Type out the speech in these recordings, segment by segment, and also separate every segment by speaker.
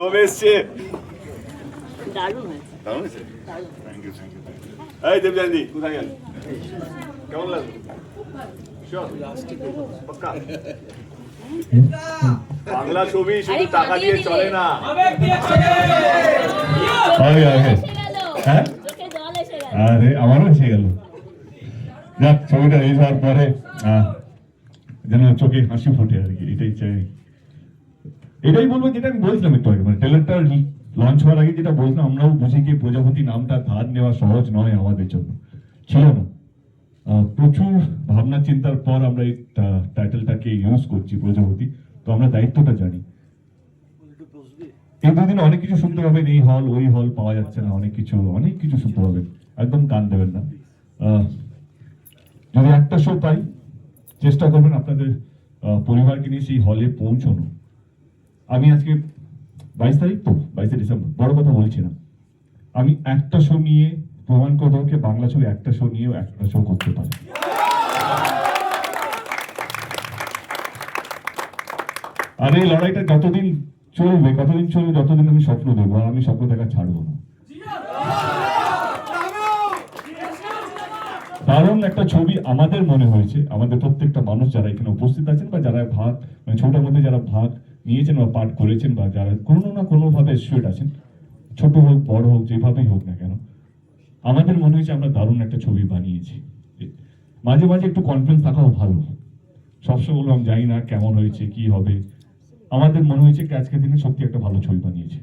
Speaker 1: কবে এসছে?
Speaker 2: দারুণ হয়েছে।
Speaker 1: দারুণ হয়েছে? থ্যাংক ইউ থ্যাংক ইউ এই দেবজানদি কোথায় গেল? কেমন লাগল? বাংলা ছবি শুধু টাকা দিয়ে চলে না।
Speaker 3: হ্যাঁ? আরে আমারও এসে গেল। যাক ছবিটা রিলিজ হওয়ার পরে যেন চোখে হাসি ফোটে আর কি এটাই চাই এটাই বলব যেটা আমি বলছিলাম একটু আগে মানে ট্রেলারটা লঞ্চ হওয়ার আগে যেটা বলছিলাম, আমরাও বুঝি কি প্রজাপতি নামটা ধার নেওয়া সহজ নয় আমাদের জন্য। ছিল না। প্রচুর ভাবনা চিন্তার পর আমরা এই টাইটেলটাকে ইউজ করছি প্রজাপতি। তো আমরা দায়িত্বটা জানি। এই দুদিন অনেক কিছু শুনতে পাবেন, এই হল ওই হল পাওয়া যাচ্ছে না, অনেক কিছু অনেক কিছু শুনতে পাবেন। একদম কান দেবেন না। যদি একটা শো পাই, চেষ্টা করবেন আপনাদের পরিবারকে নিয়ে সেই হলে পৌঁছানো আমি আজকে বাইশ তারিখ তো, বাইশে ডিসেম্বর, বড় কথা বলছি না। আমি একটা শো নিয়ে প্রমাণ করে দেবো বাংলা ছবি একটা শো নিয়েও একটা শো করতে পারে। আর, এই লড়াইটা যতদিন চলবে, কতদিন চলবে, যতদিন আমি স্বপ্ন দেখব, আর আমি স্বপ্ন দেখা ছাড়বো না। দারুণ একটা ছবি আমাদের মনে হয়েছে। আমাদের প্রত্যেকটা মানুষ যারা এখানে উপস্থিত আছেন বা যারা ভাগ মানে ছোটার মধ্যে যারা ভাগ নিয়েছেন বা পাঠ করেছেন বা যারা কোনো না কোনো ভাবে স্টুডেন্ট আছেন, ছোট হোক, বড় হোক, যেভাবেই হোক না কেন, আমাদের মনে হয়েছে আমরা দারুণ একটা ছবি বানিয়েছি। মাঝে মাঝে একটু কনফিডেন্স থাকাও ভালো। সবসময় বললাম, জানি না কেমন হয়েছে, কি হবে? আমাদের মনে হয়েছে কি আজকের দিনে সত্যি একটা ভালো ছবি বানিয়েছে।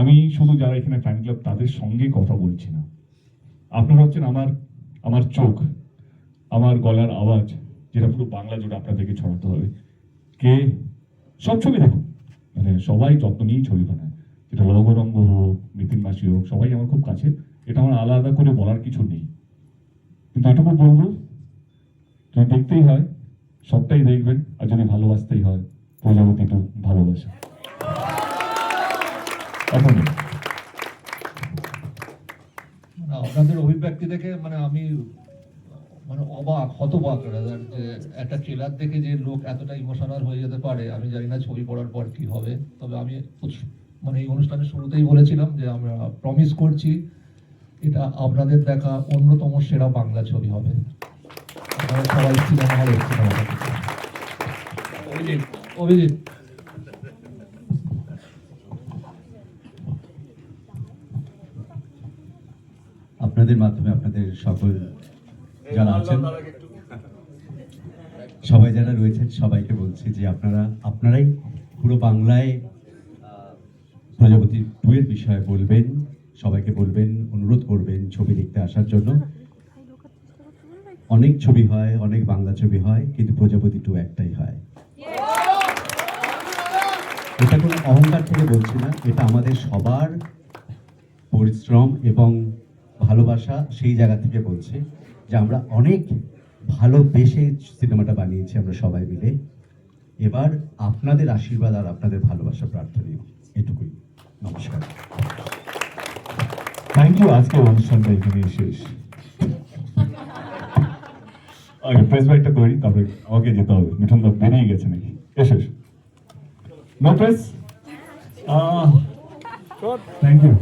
Speaker 3: আমি শুধু যারা এখানে ফ্যান ক্লাব তাদের সঙ্গে কথা বলছি না। আপনারা হচ্ছেন আমার আমার চোখ, আমার গলার আওয়াজ, যেটা পুরো বাংলা জুড়ে আপনাদেরকে ছড়াতে হবে। কে সব ছবি দেখুন মানে সবাই যত্ন নিয়েই ছবি বানায়। যেটা লৌহরঙ্গ হোক মিতিন মাসি হোক, সবাই আমার খুব কাছে এটা আমার আলাদা করে বলার কিছু নেই। কিন্তু এটুকু বলব যদি দেখতেই হয়, সবটাই দেখবেন, আর যদি ভালোবাসতেই হয়, প্রজাপতি একটু ভালোবাসা। এখন
Speaker 4: আপনাদের অভিব্যক্তি দেখে মানে আমি মানে অবাক, হতবাক যে একটা ট্রেলার দেখে যে লোক এতটা ইমোশনাল হয়ে যেতে পারে, আমি জানি না ছবি পড়ার পর কি হবে। তবে আমি মানে এই অনুষ্ঠানের শুরুতেই বলেছিলাম যে আমরা প্রমিস করছি, এটা আপনাদের দেখা অন্যতম সেরা বাংলা ছবি হবে। অভিজিৎ অভিজিৎ।
Speaker 5: আপনাদের মাধ্যমে আপনাদের সকল যারা আছেন সবাই যারা রয়েছেন সবাইকে বলছি যে আপনারা আপনারাই পুরো বাংলায় প্রজাপতি টু এর বিষয়ে বলবেন সবাইকে বলবেন অনুরোধ করবেন ছবি দেখতে আসার জন্য। অনেক ছবি হয় অনেক বাংলা ছবি হয় কিন্তু প্রজাপতি টু একটাই হয়। এটা কোনো অহংকার থেকে বলছি না এটা আমাদের সবার পরিশ্রম এবং ভালোবাসা সেই জায়গা থেকে বলছে। যে আমরা অনেক ভালোবেসে সিনেমাটা বানিয়েছি আমরা সবাই মিলে। এবার আপনাদের আশীর্বাদ আর আপনাদের ভালোবাসা প্রার্থনীয়। এটুকুই। নমস্কার।
Speaker 3: থ্যাংক ইউ আজকে অনুষ্ঠানটা এখানে শেষ। আগে প্রেস বাইটটা করি, তারপরে আমাকে যেতে হবে, মিঠুন দা বেরিয়ে গেছে নাকি? এসো এসো। No press thank you